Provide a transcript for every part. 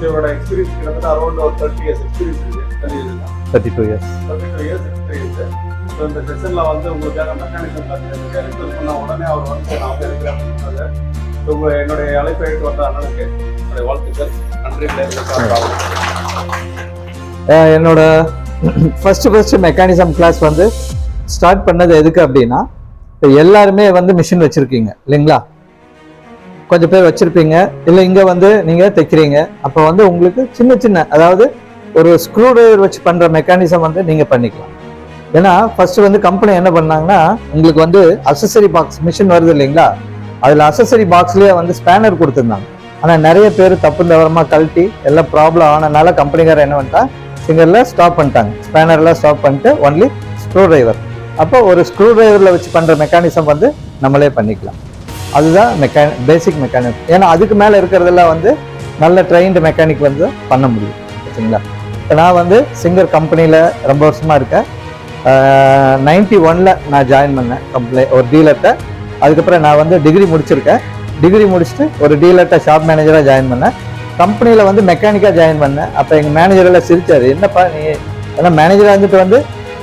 இவரோட எக்ஸ்பீரியன்ஸ் கிட்டத்தட்ட அரௌண்ட் ஒரு தேர்ட்டி இயர்ஸ் எக்ஸ்பீரியன்ஸ் இருக்கு. Thirty two years thirty two years experience so இந்த செஷன்ல வந்து உங்களுக்காக மெக்கானிசம் ரிக்வஸ்ட் பண்ண உடனே அவர் வந்து நான் இருக்கிறேன் அப்படின்றது ஸோ உங்க என்னுடைய அழைப்பை ஏற்று வந்த அண்ணனுக்கு என்னுடைய வாழ்த்துக்கள். நன்றி என்னோட ஃபர்ஸ்ட் ஃபர்ஸ்ட் மெக்கானிசம் கிளாஸ் வந்து ஸ்டார்ட் பண்ணது எதுக்கு அப்படின்னா இப்போ எல்லாருமே வந்து மிஷின் வச்சிருக்கீங்க இல்லைங்களா? கொஞ்சம் பேர் வச்சிருப்பீங்க. இல்லை இங்கே வந்து நீங்கள் தைக்கிறீங்க. அப்போ வந்து உங்களுக்கு சின்ன சின்ன அதாவது ஒரு ஸ்க்ரூ ட்ரைவர் வச்சு பண்ணுற மெக்கானிசம் வந்து நீங்கள் பண்ணிக்கலாம். ஏன்னா ஃபர்ஸ்ட் வந்து கம்பெனி என்ன பண்ணாங்கன்னா உங்களுக்கு வந்து அசசரி பாக்ஸ் மிஷின் வருது இல்லைங்களா? அதில் அசசரி பாக்ஸ்லேயே வந்து ஸ்பேனர் கொடுத்துருந்தாங்க. ஆனால் நிறைய பேர் தப்பு தவறமாக கழட்டி எல்லாம் ப்ராப்ளம் ஆனனால கம்பெனிக்காரர் என்ன பண்ணிட்டா சிங்கரில் ஸ்டாப் பண்ணிட்டாங்க. ஸ்பேனர்லாம் ஸ்டாப் பண்ணிட்டு ஒன்லி ஸ்க்ரூ டிரைவர் அப்போ ஒரு ஸ்க்ரூ டிரைவரில் வச்சு பண்ணுற மெக்கானிசம் வந்து நம்மளே பண்ணிக்கலாம். அதுதான் மெக்கானி பேசிக் மெக்கானிக் ஏன்னா அதுக்கு மேலே இருக்கிறதெல்லாம் வந்து நல்ல ட்ரெயின்டு மெக்கானிக் வந்து பண்ண முடியும். ஓகேங்களா இப்போ நான் வந்து சிங்கர் கம்பெனியில் ரொம்ப வருஷமாக இருக்கேன். நைன்டி ஒனில் நான் ஜாயின் பண்ணேன் கம்பெனி ஒரு டீலர்கிட்ட அதுக்கப்புறம் நான் வந்து டிகிரி முடிச்சிருக்கேன். டிகிரி முடிச்சுட்டு ஒரு டீலர்கிட்ட ஷாப் மேனேஜராக ஜாயின் பண்ணேன். கம்பெனியில் வந்து மெக்கானிக்காக ஜாயின் பண்ணேன். அப்போ எங்கள் மேனேஜர் எல்லாம் என்னப்பா நீ? ஏன்னா மேனேஜராக இருந்துட்டு வந்து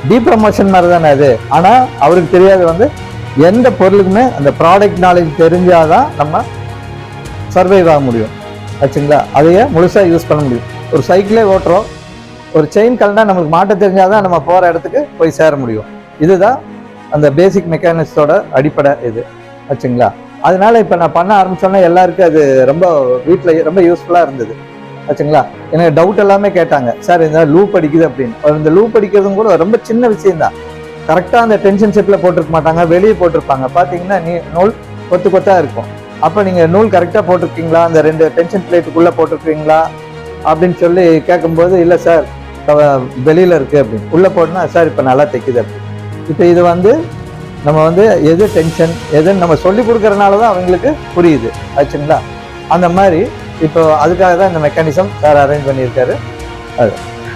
டீ ப்ரமோஷன் மாதிரி தானே அது. ஆனால் அவருக்கு தெரியாது வந்து எந்த பொருளுக்குமே அந்த ப்ராடக்ட் நாலேஜ் தெரிஞ்சால் தான் நம்ம சர்வைவ் ஆக முடியும். ஆச்சுங்களா? அதையே முழுசாக யூஸ் பண்ண முடியும். ஒரு சைக்கிளே ஓட்டுறோம். ஒரு செயின் கலண்டா நம்மளுக்கு மாட்ட தெரிஞ்சால் தான் நம்ம போகிற இடத்துக்கு போய் சேர முடியும். இதுதான் அந்த பேசிக் மெக்கானிக்ஸோட அடிப்படை இது. ஆச்சுங்களா? அதனால இப்போ நான் பண்ண ஆரம்பிச்சோன்னா எல்லாருக்கும் அது ரொம்ப வீட்டில் ரொம்ப யூஸ்ஃபுல்லாக இருந்தது. ஆச்சுங்களா? எனக்கு டவுட் எல்லாமே கேட்டாங்க. சார் இந்த லூப் அடிக்குது அப்படின்னு. இந்த லூப் அடிக்கிறதும் கூட ரொம்ப சின்ன விஷயம்தான். கரெக்டாக அந்த டென்ஷன் செட்டில் போட்டிருக்க மாட்டாங்க வெளியே போட்டிருப்பாங்க. பார்த்தீங்கன்னா நீ நூல் கொத்து கொத்தாக இருக்கும். அப்போ நீங்கள் நூல் கரெக்டாக போட்டிருக்கீங்களா? அந்த ரெண்டு டென்ஷன் பிளேட்டுக்குள்ளே போட்டிருக்கீங்களா? அப்படின்னு சொல்லி கேட்கும்போது இல்லை சார் வெளியில் இருக்குது அப்படின்னு. உள்ளே போடனா சார் இப்போ நல்லா தைக்குது அப்படின்னு. இப்போ இது வந்து நம்ம வந்து எது டென்ஷன் எதுன்னு நம்ம சொல்லி கொடுக்குறனால தான் அவங்களுக்கு புரியுது. ஆச்சுங்களா? அந்த மாதிரி இப்போ அதுக்காக தான் இந்த மெக்கானிசம் சார் அரேஞ்ச் பண்ணியிருக்காரு. அது.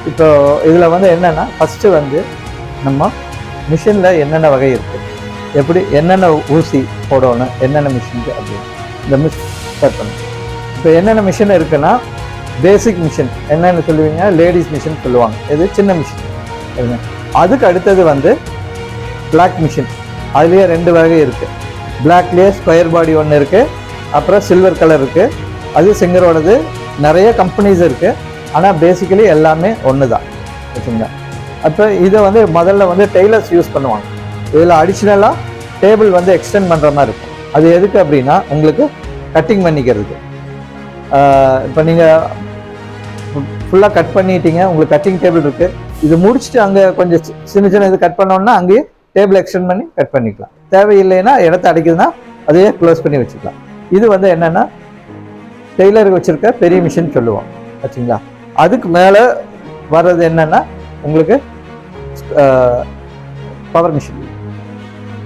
இப்போ இதில் வந்து என்னென்னா ஃபஸ்ட்டு வந்து நம்ம மிஷினில் என்னென்ன வகை இருக்குது எப்படி என்னென்ன ஊசி போடணும்? என்னென்ன மிஷினுக்கு அப்படின்னு இந்த மிஷ் ஸ்டார்ட் பண்ணணும் இப்போ என்னென்ன மிஷின் இருக்குன்னா பேசிக் மிஷின் என்னென்னு சொல்லுவீங்க? லேடிஸ் மிஷின் சொல்லுவாங்க. இது சின்ன மிஷின் அதுக்கு அடுத்தது வந்து பிளாக் மிஷின் அதுலேயே ரெண்டு வகை இருக்குது பிளாக்லேயே ஸ்கொயர் பாடி ஒன்று இருக்குது அப்புறம் சில்வர் கலர் இருக்குது அது சிங்கரோடது நிறைய கம்பெனிஸ் இருக்குது ஆனால் பேசிக்கலி எல்லாமே ஒன்று தான் ஓகேங்களா அப்போ இதை வந்து முதல்ல வந்து டெய்லர்ஸ் யூஸ் பண்ணுவாங்க. இதில் அடிஷ்னலாக டேபிள் வந்து எக்ஸ்டெண்ட் பண்ணுற மாதிரி இருக்கும். அது எதுக்கு அப்படின்னா உங்களுக்கு கட்டிங் பண்ணிக்கிறதுக்கு. இப்போ நீங்கள் ஃபுல்லாக கட் பண்ணிட்டீங்க உங்களுக்கு கட்டிங் டேபிள் இருக்குது இது முடிச்சுட்டு அங்கே கொஞ்சம் சி- சின்ன சின்ன இது கட் பண்ணோம்னா அங்கேயே டேபிள் எக்ஸ்டெண்ட் பண்ணி கட் பண்ணிக்கலாம். தேவையில்லைன்னா இடத்த அடைக்குதுன்னா அதையே க்ளோஸ் பண்ணி வச்சுக்கலாம். இது வந்து என்னென்னா டெய்லருக்கு வச்சுருக்க பெரிய மிஷின் சொல்லுவோம். ஆச்சுங்களா? அதுக்கு மேலே வர்றது என்னென்னா உங்களுக்கு பவர் மிஷின்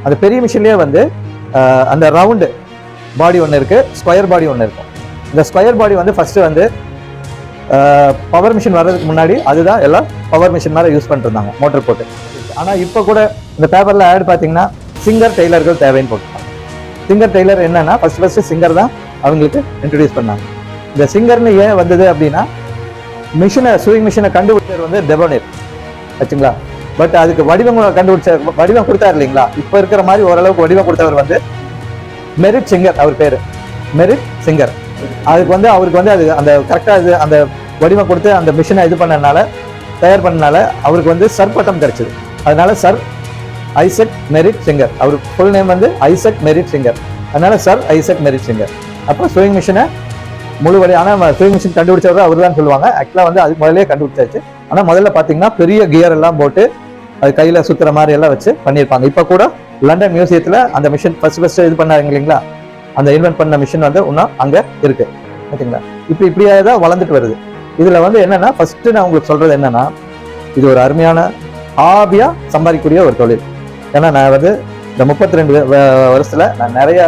அந்த பெரிய மிஷின்லேயே வந்து அந்த ரவுண்டு பாடி ஒன்று இருக்குது ஸ்கொயர் பாடி ஒன்று இருக்கும் இந்த ஸ்கொயர் பாடி வந்து ஃபஸ்ட்டு வந்து பவர் மிஷின் வர்றதுக்கு முன்னாடி அதுதான் எல்லாம் பவர் மிஷின் மாதிரி யூஸ் பண்ணிருந்தாங்க மோட்டர் போட்டு. ஆனால் இப்போ கூட இந்த பேப்பரில் ஆட் பார்த்தீங்கன்னா சிங்கர் டெய்லர்கள் தேவைன்னு போட்டுருக்காங்க. சிங்கர் டெய்லர் என்னன்னா ஃபஸ்ட் ஃபஸ்ட்டு சிங்கர் தான் அவங்களுக்கு இன்ட்ரடியூஸ் பண்ணாங்க. இந்த சிங்கர்னு ஏன் வந்தது அப்படின்னா மிஷினை சூயிங் மிஷினை கண்டுபிடிச்சவர் வந்து டெபோனிர் ஆச்சுங்களா? பட் அதுக்கு வடிவம் கண்டுபிடிச்ச வடிவம் கொடுத்தாரு இல்லைங்களா? இப்போ இருக்கிற மாதிரி ஓரளவுக்கு வடிவம் கொடுத்தவர் வந்து மெரிட் சிங்கர் அவர் பேர். மெரிட் சிங்கர் அதுக்கு வந்து அவருக்கு வந்து அது அந்த கரெக்டாக இது அந்த வடிவம் கொடுத்து அந்த மிஷினை இது பண்ணனால தயார் பண்ணனால அவருக்கு வந்து சர் பட்டம் கிடைச்சிது. அதனால சர் ஐசக் மெரிட் சிங்கர் அவர் ஃபுல் நேம் வந்து ஐசக் மெரிட் சிங்கர் அதனால சர் ஐசக் மெரிட் சிங்கர் அப்போ ஸ்விங் மிஷினை முழுவடையான ஆனால் ஸ்விங் மிஷின் கண்டுபிடிச்சவர் அவர் தான் சொல்லுவாங்க ஆக்சுவலாக வந்து அதுக்கு முதல்ல கண்டுபிடிச்சாச்சு. ஆனால் முதல்ல பார்த்தீங்கன்னா பெரிய கியர் எல்லாம் போட்டு அது கையில் சுற்றுற மாதிரி எல்லாம் வச்சு பண்ணியிருப்பாங்க. இப்போ கூட லண்டன் மியூசியத்தில் அந்த மிஷின் ஃபர்ஸ்ட் ஃபர்ஸ்ட் இது பண்ணாங்க இல்லைங்களா? அந்த இன்வென்ட் பண்ண மிஷின் வந்து இன்னும் அங்கே இருக்கு. ஓகேங்களா இப்போ இப்படியே தான் வளர்ந்துட்டு வருது. இதில் வந்து என்னன்னா ஃபர்ஸ்ட் நான் உங்களுக்கு சொல்றது என்னன்னா இது ஒரு அருமையான ஹாபியாக சம்பாதிக்கக்கூடிய ஒரு தொழில். ஏன்னா நான் வந்து இந்த முப்பத்தி ரெண்டு வருஷத்தில் நான் நிறைய